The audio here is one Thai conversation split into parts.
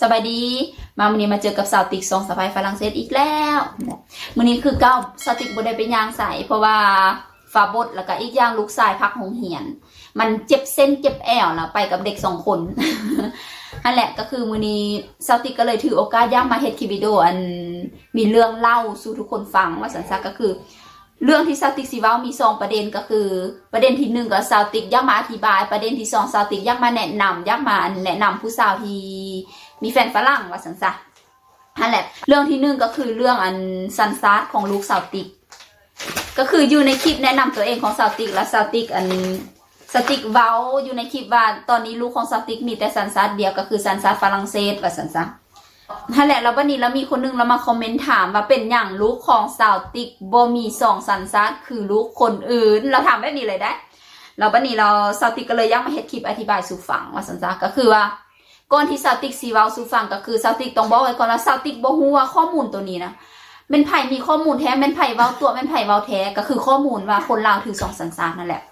สบายดี มาวันนี้มาเจอกับสาวติกสองสะพายฝรั่งเศสอีกแล้ววันนี้คือเก้าสาวติกบ่ได้ไปย่างใสเพราะว่าฝาบดแล้วก็อีกอย่างลูกชายพักหงเหียน มันเจ็บเส้นเจ็บแอวแล้วไปกับเด็กสองคนนั่นแหละก็คือมือนี้สาวติกก็เลยถือโอกาสย่างมาเฮ็ดคลิปวิดีโออันมีเรื่องเล่าสู่ทุกคนฟังว่าสันซักก็คือ เรื่องที่ซาวติกสิเว้ามีสองประเด็นก็คือ ประเด็นที่หนึ่งก็ซาวติกอยากมาอธิบาย ประเด็นที่สองซาวติกอยากมาแนะนำอยากมาแนะนำผู้สาวที่ มีแฟนฝรั่งว่าสันซะนั่นแหละ เรื่องที่หนึ่งก็คือเรื่องอันซันซาร์ของลูกซาวติก ก็คืออยู่ในคลิปแนะนำตัวเองของซาวติกและซาวติกอันซาวติกเว้าอยู่ในคลิปว่าตอนนี้ลูกของซาวติกมีแต่ซันซาร์เดียวก็คือซันซาร์ฝรั่งเศสว่าสันซะนั่นแหละแล้ววันนี้เรามีคนหนึงเรามาคอมเมนต์ถามว่าเป็นอย่างลูกของสาวติ๊กบ่มีสองสันซัดคือลูกคนอื่น เราถามแบบนี้เลยได้แล้ววันนี้เราสาวติ๊กก็เลยอยากมาเฮ็ดคลิปอธิบายสู่ฟังว่าสันซัดก็คือว่า ก่อนที่สาวติกสีว้าสู่ฟังก็คือสาวติกต้องบอกไว้ก่อนว่าสาวติกบ่ฮู้ว่าข้อมูลตัวนี้นะแม่นไผ่มีข้อมูลแท้แม่นไผเว้าตัวแม่นไผเว้าแท้ก็คือข้อมูลว่าคนลาวถือสองสันซัดนั่นแหละ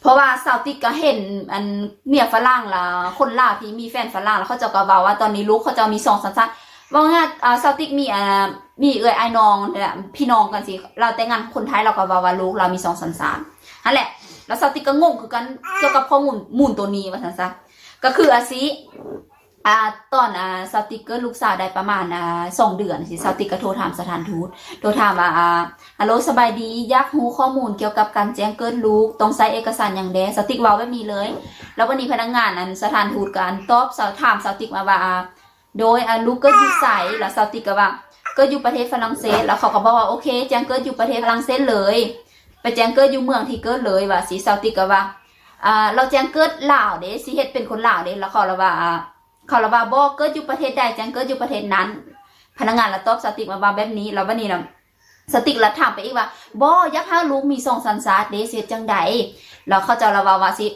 เพราะว่าสาวติกก็เห็นอันเมียฝรั่งละคนลาวที่มีแฟนฝรั่งแล้วเขาเจะก็เว้าว่าตอนนี้ลูกเขาเจะมีสองสัญชาติว่าง่ายอ่าสาวติกมีอ่ามีเอื้อยไอ้น้องเนี่ยพี่น้องกันสิเราแต่งงานคนไทยเราก็เว้าว่าลูกเรามีสองสัญชาตินั่นแหละ แล้วสาวติกก็งงคือกันเกี่ยวกับข้อมูลมูลตัวนี้ว่าซั่นซะ ก็คืออาซิอ่าตอนอ่าสติกเกิดลูกสาวได้ประมาณอ่าสองเดือนสิสติ๊กก็โทรถามสถานทูตโทรถามว่าอ่าฮัลโหลสบายดีอยากรู้ข้อมูลเกี่ยวกับการแจ้งเกิดลูกต้องใช้เอกสารอย่างแดสติกว้าแบบนี้เลย แล้ววันนี้พนักงานอันสถานทูตการตอบสถามสติกมาว่าอ่าโดยอ่าลูกกิดอยู่ไสแล้วสติกก็ว่ากิดอยู่ประเทศฝรั่งเศส แล้วเขาก็บอกว่าโอเคแจ้งเกิดอยู่ประเทศฝรั่งเศสเลย ไปแจ้งเกิดอยู่เมืองที่เกิดเลยว่าสิสติกก็ว่า อ่าเราแจ้งเกิดลาวเด้สิเฮ็ดเป็นคนลาวเด้แล้วเขาละว่าอ่าเขาละว่าบ่เกิดอยู่ประเทศใดแจ้งเกิดอยู่ประเทศนั้น พนักงานละตอบสติมาว่าแบบนี้แล้ววันนี้นะสติกละถามไปอีกว่าบ่อยักษ์ห้าลูกมีสองสันซาเดเสียจังใดแล้วเขาจะระว่าว่าสิ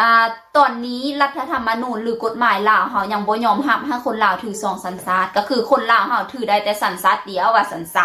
อ่าตอนนี้รัฐธรรมนูญหรือกฎหมายลาวเฮายังบ่ยอมรับให้คนลาวถือสองสันซาก็คือคนลาวเฮาถือได้แต่สันซาเดียวว่าสันซา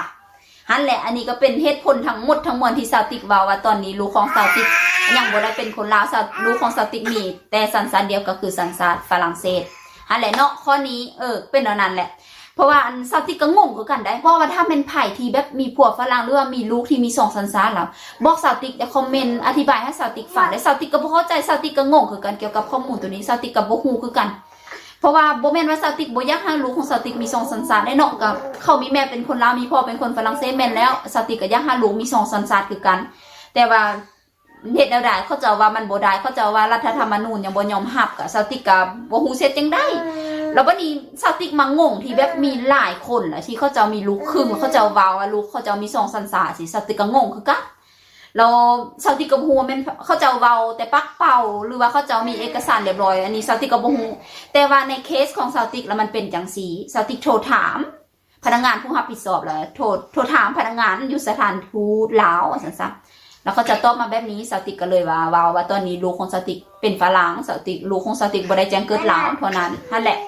ฮันแหละอันนี้ก็เป็นเหตุผลทั้งหมดทั้งมวลที่ซาติกว่าว่าตอนนี้ลูกของซาติกยังบ่ได้เป็นคนลาวซาลูกของซาติกมี แต่สันซาดเดียวก็คือสันซาดฝรั่งเศสฮันแหละเนาะข้อนี้เออเป็นอันนั้นแหละ เพราะว่าอันซาติกก็งงกันได้ เพราะว่าถ้าเป็นไผ่ที่แบบมีผัวฝรั่งหรือว่ามีลูกที่มีสองสัญชาติแล้วบอกซาติกจะคอมเมนต์อธิบายให้ซาติกฟังและซาติกก็บ่เข้าใจซาติกก็งงคือกันเกี่ยวกับข้อมูลตัวนี้ซาติกก็บ่ฮู้คือกัน เพราะว่าบ่แม่นว่าซาติกบ่อยากให้ลูกของซาติกมีสองสัญชาติได้เนาะกับเขามีแม่เป็นคนลาวมีพ่อเป็นคนฝรั่งเศสแม่นแล้วซาติกก็อยากให้ลูกมีสองสัญชาติคือกัน แต่ว่าเฮ็ดแนวใดเขาเจะว่ามันบ่ได้เขาเจะว่ารัฐธรรมนูญยังบ่ยอมรับก็ซาติกก็บ่ฮู้เฮ็ดจังได๋แล้ววันนี้สติกมังงงที่แบบมีหลายคนอะที่เขาจะมีลูกครึ่งเขาจะวาวว่าลูกเขาจะมีสองสันสาสิสติกก็งงคือกัน แล้วสติกก็บ่ฮู้ว่าแม่นเขาจะเว้าแต่ปักเป่าหรือว่าเขาจะมีเอกสารเรียบร้อย อันนี้สติกก็บ่ฮู้แต่ว่าในเคสของสติกแล้วมันเป็นจังซี่สติกโทรถาม พนักงานผู้รับผิดชอบแล้วโทรโทรถามพนักงานอยู่สถานทูตลาวว่าซั่นซะแล้วเขาจะตอบมาแบบนี้สติกก็เลยว่าว้าว่าตอนนี้ลูกของสติกเป็นฝรั่งสติกลูกของสติกบ่ได้แจ้งเกิดลาวเท่านั้นนั่นแหละ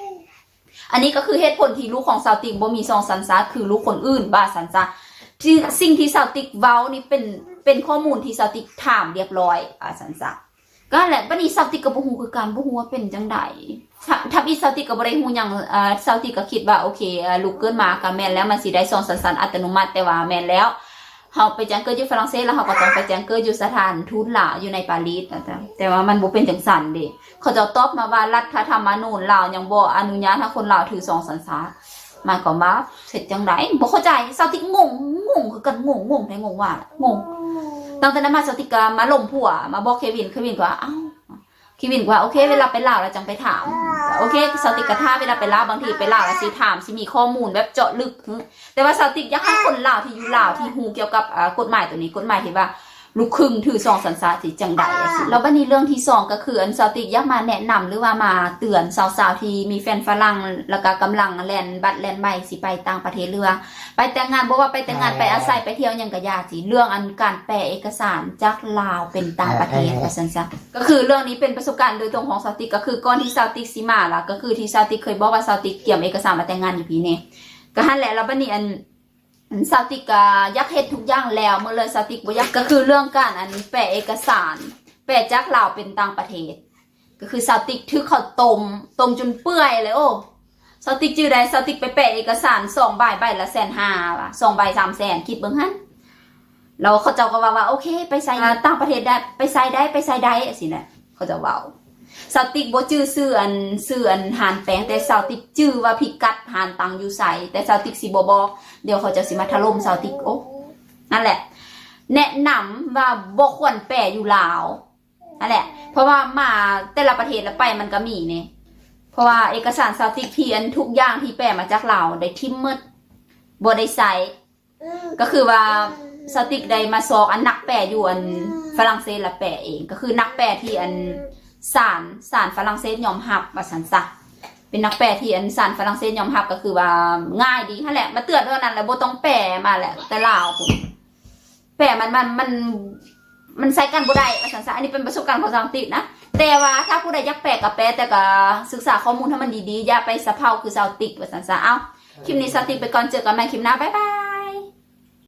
อันนี้ก็คือเหตุผลที่ลูกของซาติกบ่มีสองสันซาคือลูกคนอื่นบ้าสันซา ที่สิ่งที่ซาวติกเว้านี่เป็นเป็นข้อมูลที่ซาวติกถามเรียบร้อยอ่าสันซาก็แหละบัดนี้ซาวติกก็บ่ฮู้คือกันบ่ฮู้ว่าเป็นจังไดถ้าถ้าอีซาวติกก็บ่ได้ฮู้หยังอ่าซาวติกก็คิดว่าโอเคลูกเกิดมาก็แม่นแล้วมันสิได้สองสันสันอัตโนมัติแต่ว่าแม่นแล้วเฮาไปแจ้งเกิดอยู่ฝรั่งเศสแล้วเฮาก็ต้องไปแจ้งเกิดอยู่สถานทูตลาวอยู่ในปารีสนะจ๊ะแต่ว่ามันบ่เป็นจังซั่นเด้เขาจะตอบมาว่ารัฐธรรมนูญลาวยังบ่อนุญาตให้คนลาวถือสองสัญชาติ หมายความว่าเสร็จจังไดบ่เข้าใจสาวติกงงงงคือกันงงงงให้งงว่างงตั้งแต่นั้นมาสาวติกก็มาลมผัว มาบอกเควินเควินก็ว่าอ้าวเควินก็ว่าโอเค เวลาไปลาวแล้วจังไปถามโอเคสาวติกก็ท่าเวลาไปลาวบางทีไปลาวแล้วสิถามสิมีข้อมูลแบบเจาะลึก แต่ว่าสาวติกอยากให้คนลาวที่อยู่ลาวที่ฮู้เกี่ยวกับอ่ากฎหมายตัวนี้กฎหมายที่ว่า ลูกครึ่งถือสองสัญชาติสิจังใดอะสิแล้วบัดนี้เรื่องที่สองก็คืออันสาวติกอยากมาแนะนำหรือว่ามาเตือนสาวๆที่มีแฟนฝรั่งแล้วก็กำลังแลนบัตรแลนใบสิไปต่างประเทศเรือไปแต่งงานบ่ว่าไปแต่งงานไปอาศัยไปเที่ยวหยังก็ยาสิเรื่องอันการแปลเอกสารจากลาวเป็นต่างประเทศว่าซั่นซะก็คือเรื่องนี้เป็นประสบการณ์โดยตรงของสาวติกก็คือก่อนที่สาวติกสิมาล่ะก็คือที่สาวติกเคยบอกว่าสาวติกเตรียมเอกสารมาแต่งงานอยู่พี่นี่ก็หั่นแหละแล้วบัดนี้อัน สาติกายักเฮ็ดทุกอย่างแล้วเมื่อเลยสาติกบ่ยักก็คือเรื่องการอันแปะเอกสาร แปะจากลาวเป็นต่างประเทศ ก็คือสาติกถือข้าต้มต้มจนเปื่อยเลยโอ้สติกจื้อใดสติกไปแปะเอกสารสองใบใบละแสนห้าว่ะสองใบสามแสนคิดเบิ่งหันเราเขาเจ้าก็ว่าว่าโอเค ไปใส่ต่างประเทศได้ไปใส่ได้ไปใส่ได้สินะเขาจะเว้า สติกบ่จื้อซื้ออันซื้ออันหานแปลงแต่สติกจื้อว่าพิกัดหานตังอยู่ใส่แต่สติกสิบ่บอกเดี๋ยวเขาจะสิมาถล่มสติกโอ้นั่นแหละ แนะนำว่าบ่ควรแปะอยู่ลาวนั่นแหละ เพราะว่ามาแต่ละประเทศล้วไปมันก็มีเนี่ยเพราะว่าเอกสารสาวติกที่อันทุกอย่างที่แปลมาจากลาวได้ทิมหมดบ่ได้ใส่ก็คือว่าสาวติกได้มาซอกอันนักแปลอยู่อันฝรั่งเศสละแปลเอง ก็คือนักแปลที่อัน สารสารฝรั่งเศสยอมรับว่าสันซะเป็นนักแปลที่อันสารฝรั่งเศสยอมรับก็คือว่าง่ายดีนั่แหละ มาเตือนเท่านั้นแหละบ่ต้องแปลมาแหละ แต่ลาวพุ่นแปลมันมันมันมันใช้กันบ่ได้ว่าสันซะอันนี้เป็นประสบการณ์ของสาวตินะ แต่ว่าถ้าผู้ใดอยากแปลกับแปลแต่ก็ศึกษาข้อมูลให้มันดีๆ อย่าไปสะเพาคือสาวติกว่าสันซะเอาคลิปนี้สาวติกไปก่อนเจอกันใหม่คลิปหน้า บ๊ายบาย